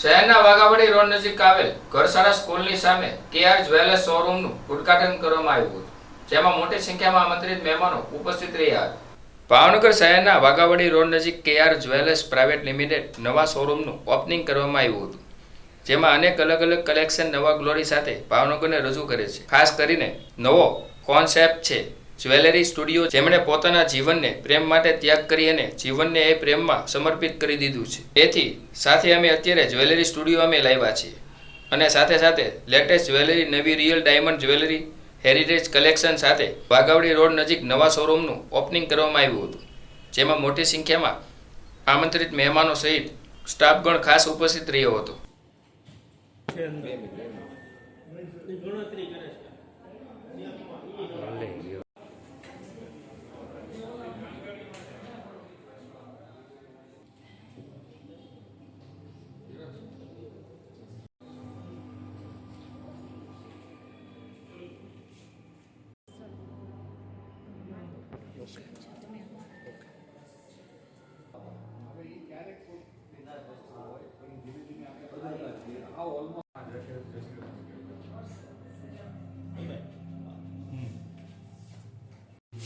શહેરના વાઘાવાડી રોડ નજીક આવેલ ઘરસારા સ્કૂલની સામે કેઆર જ્વેલર્સ શોરૂમનું ઉદ્ઘાટન કરવામાં આવ્યું હતું, જેમાં મોટી સંખ્યામાં આમંત્રિત મહેમાનો ઉપસ્થિત રહ્યા હતા. ભાવનગર શહેરના વાઘાવાડી રોડ નજીક કેઆર જ્વેલર્સ પ્રાઇવેટ લિમિટેડ નવા શોરૂમનું ઓપનિંગ કરવામાં આવ્યું હતું, જેમાં અનેક અલગ અલગ કલેક્શન નવા ગ્લોરી સાથે ભાવનગરને રજૂ કરે છે. ખાસ કરીને નવો કોન્સેપ્ટ છે જ્વેલરી સ્ટુડિયો જેમણે પોતાના જીવનને પ્રેમ માટે ત્યાગ કરી અને જીવનને એ પ્રેમમાં સમર્પિત કરી દીધું છે. તેથી સાથે અમે અત્યારે જ્વેલરી સ્ટુડિયો અમે લાવ્યા છીએ. અને સાથે સાથે લેટેસ્ટ જ્વેલરી, નવી real diamond jewellery, heritage collection સાથે વાઘાવડી રોડ નજીક નવા શોરૂમનું ઓપનિંગ કરવામાં આવ્યું હતું. જેમાં મોટી સંખ્યામાં આમંત્રિત મહેમાનો સહિત સ્ટાફગણ ખાસ ઉપસ્થિત રહ્યો હતો.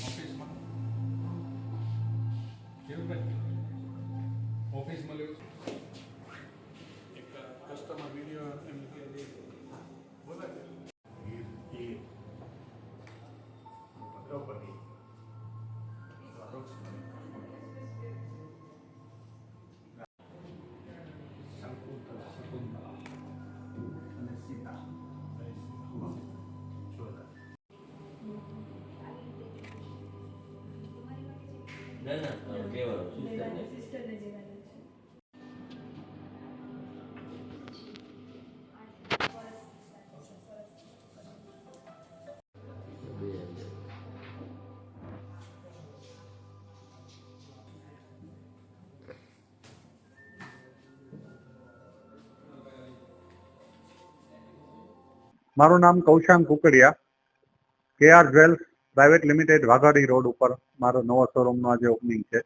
పంపించమా ના ના લેવાનું સિસ્ટરને મારું નામ કૌશાંક Kukadiya KR jewels private limited Waghadi road ઉપર મારો નવો શોરૂમનો આજે ઓપનિંગ છે.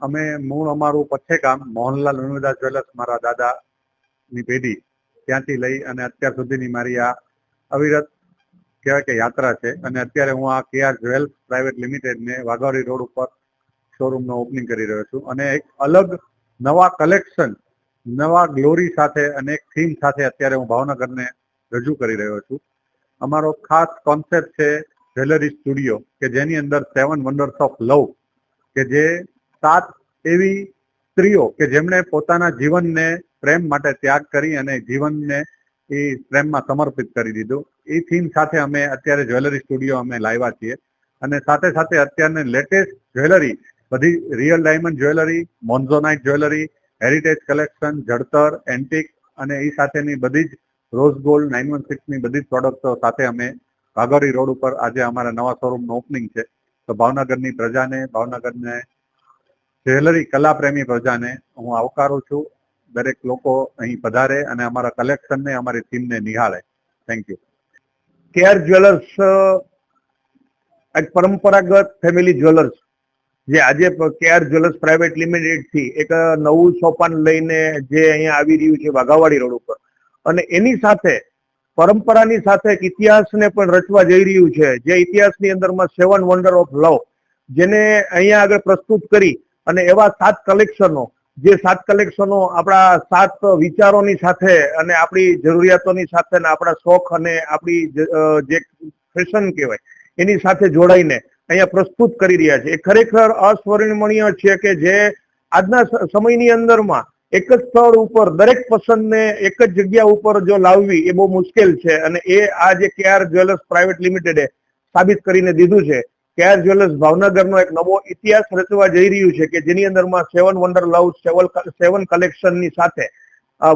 અમે મૂળ અમારું પછે ગામ મોહનલાલ ઉનવિદા જ્વેલર્સ મારા દાદાની પેઢી. ત્યાંથી લઈ અને અત્યાર સુધીની મારી આ અવિરત કહેવાય કે યાત્રા છે. અને અત્યારે હું આ કેઆર જ્વેલ્સ પ્રાઇવેટ લિમિટેડને વાઘાડી રોડ ઉપર શોરૂમનો ઓપનિંગ કરી રહ્યો છું. અને એક અલગ નવા કલેક્શન નવા ગ્લોરી સાથે અને એક થીમ સાથે અત્યારે હું ભાવનગરને રજૂ કરી રહ્યો છું. અમારો ખાસ કોન્સેપ્ટ છે જ્વેલરી સ્ટુડિયો કે જેની અંદર સેવન વન્ડર્સ ઓફ લવ કે જે સાત એવી સ્ત્રીઓ કે જેમણે પોતાના જીવનને પ્રેમ માટે ત્યાગ કરી અને જીવનને એ પ્રેમમાં સમર્પિત કરી દીધું. એ થીમ સાથે અમે અત્યારે જ્વેલરી સ્ટુડિયો અમે લાવ્યા છીએ. અને સાથે સાથે અત્યારની લેટેસ્ટ જ્વેલરી, બધી real diamond jewellery monzonite jewellery heritage collection જડતર antique અને એ સાથેની બધી જ રોઝ ગોલ્ડ નાઇન વન સિક્સની બધી જ પ્રોડક્ટો સાથે અમે વાઘોડી રોડ ઉપર આજે અમારા નવા શોરૂમનું ઓપનિંગ છે. તો ભાવનગરની પ્રજાને, ભાવનગરને જ્વેલરી કલા પ્રેમી પ્રજાને હું આવકારું છું. દરેક લોકો અહીં પધારે અને અમારા કલેક્શનને અમારી થીમને નિહાળે. થેન્ક યુ કેઆર જ્વેલર્સ એક પરંપરાગત ફેમિલી જ્વેલર્સ જે આજે કેઆર જ્વેલર્સ પ્રાઇવેટ લિમિટેડથી એક નવું સોપાન લઈને જે અહીંયા આવી રહ્યું છે વાઘાવાડી રોડ ઉપર. અને એની સાથે પરંપરાની સાથે એક ઇતિહાસને પણ રચવા જઈ રહ્યું છે, જે ઇતિહાસની અંદરમાં સેવન વન્ડર ઓફ લવ, જેને અહીંયા આગળ પ્રસ્તુત કરી અને એવા સાત કલેક્શનો, જે સાત કલેક્શનો આપણા સાત વિચારોની સાથે અને આપણી જરૂરિયાતોની સાથે અને આપણા શોખ અને આપણી જે ફેશન કહેવાય, એની સાથે જોડાઈને અહીંયા પ્રસ્તુત કરી રહ્યા છે. એ ખરેખર અસ્વર્ણમણીય છે કે જે આજના સમયની અંદરમાં એક જ સ્થળ ઉપર, દરેક પસંદને એક જ જગ્યા ઉપર જો લાવવી, એ બહુ મુશ્કેલ છે. અને એ આ જે કેઆર જ્વેલર્સ પ્રાઇવેટ લિમિટેડે સાબિત કરીને દીધું છે, કેઆર જ્વેલર્સ ભાવનગરનો એક નવો ઇતિહાસ રચવા જઈ રહ્યું છે કે જેની અંદરમાં સેવન વન્ડર લવ સેવન સેવન કલેક્શનની સાથે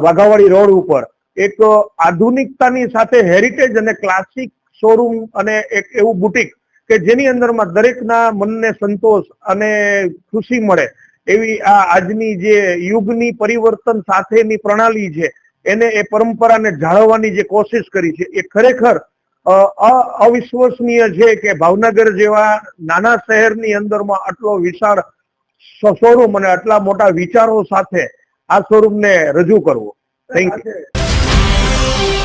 વાઘાવાડી રોડ ઉપર એક આધુનિકતાની સાથે હેરિટેજ અને ક્લાસિક શોરૂમ અને એક એવું બુટિક કે જેની અંદરમાં દરેકના મનને સંતોષ અને ખુશી મળે. એવી આ આજની જે યુગની પરિવર્તન સાથેની પ્રણાલી છે, એને એ પરંપરાને જાળવવાની જે કોશિશ કરી છે, એ ખરેખર અવિશ્વસનીય છે કે ભાવનગર જેવા નાના શહેરની અંદરમાં આટલો વિશાળ શોરૂમ અને આટલા મોટા વિચારો સાથે આ શોરૂમને રજૂ કરવો. Thank you